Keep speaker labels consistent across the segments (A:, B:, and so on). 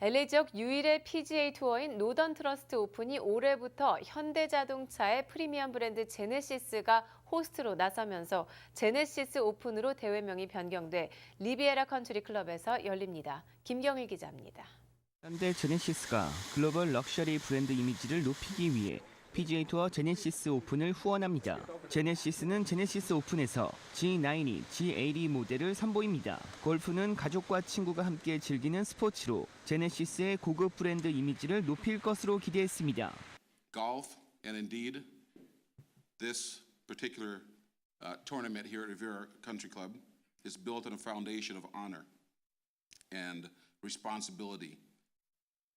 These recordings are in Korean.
A: LA 지역 유일의 PGA 투어인 노던 트러스트 오픈이 올해부터 현대자동차의 프리미엄 브랜드 제네시스가 호스트로 나서면서 제네시스 오픈으로 대회명이 변경돼 리비에라 컨트리 클럽에서 열립니다. 김경일 기자입니다.
B: 현대 제네시스가 글로벌 럭셔리 브랜드 이미지를 높이기 위해 PGA 투어 제네시스 오픈을 후원합니다. 제네시스는 제네시스 오픈에서 G90, G80 모델을 선보입니다. 골프는 가족과 친구가 함께 즐기는 스포츠로 제네시스의 고급 브랜드 이미지를 높일 것으로 기대했습니다.
C: golf, and indeed, this particular uh, tournament here at Rivera Country Club is built on a foundation of honor and responsibility.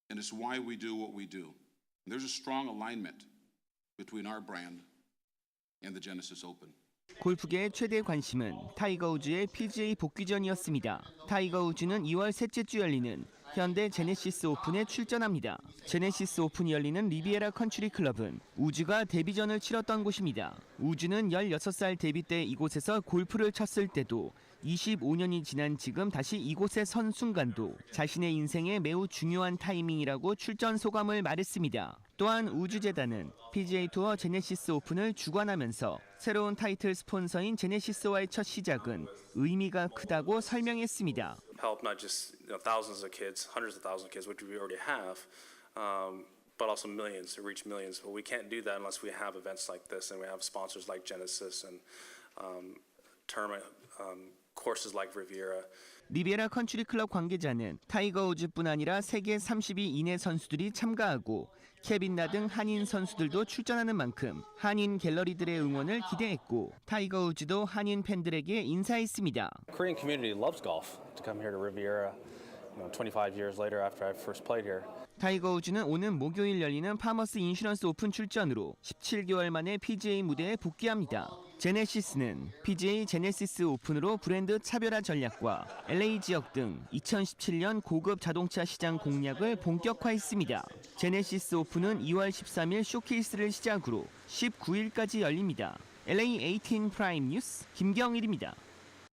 C: And it's why we do what we do. There's a strong alignment
B: 골프계의 최대 관심은 타이거 우즈의 PGA 복귀전이었습니다. 타이거 우즈는 2월 셋째 주 열리는 현대 제네시스 오픈에 출전합니다. 제네시스 오픈이 열리는 리비에라 컨트리 클럽은 우즈가 데뷔전을 치렀던 곳입니다. 우즈는 16살 데뷔 때 이곳에서 골프를 쳤을 때도 25년이 지난 지금 다시 이곳에 선 순간도 자신의 인생에 매우 중요한 타이밍이라고 출전 소감을 말했습니다. 또한 우주재단은 PGA 투어 제네시스 오픈을 주관하면서 새로운 타이틀 스폰서인 제네시스와의 첫 시작은 의미가 크다고 설명했습니다.
D: Help not just you know, thousands of kids, hundreds of thousands of kids, which we already have, um, but also millions to reach millions. But we can't do that unless we have events like this and we have sponsors like Genesis and um, tournament um, courses like Riviera.
B: 리베라 컨트리 클럽 관계자는 타이거 우즈뿐 아니라 세계 30위 이내 선수들이 참가하고 케빈 나 등 한인 선수들도 출전하는 만큼 한인 갤러리들의 응원을 기대했고 타이거 우즈도 한인 팬들에게 인사했습니다.
E: Korean community loves golf. To come here to Riviera, you know, 25 years later after I first played here,
B: 타이거 우즈는 오는 목요일 열리는 파머스 인슈런스 오픈 출전으로 17개월 만에 PGA 무대에 복귀합니다. 제네시스는 PGA 제네시스 오픈으로 브랜드 차별화 전략과 LA 지역 등 2017년 고급 자동차 시장 공략을 본격화했습니다. 제네시스 오픈은 2월 13일 쇼케이스를 시작으로 19일까지 열립니다. LA 18 프라임 뉴스 김경일입니다.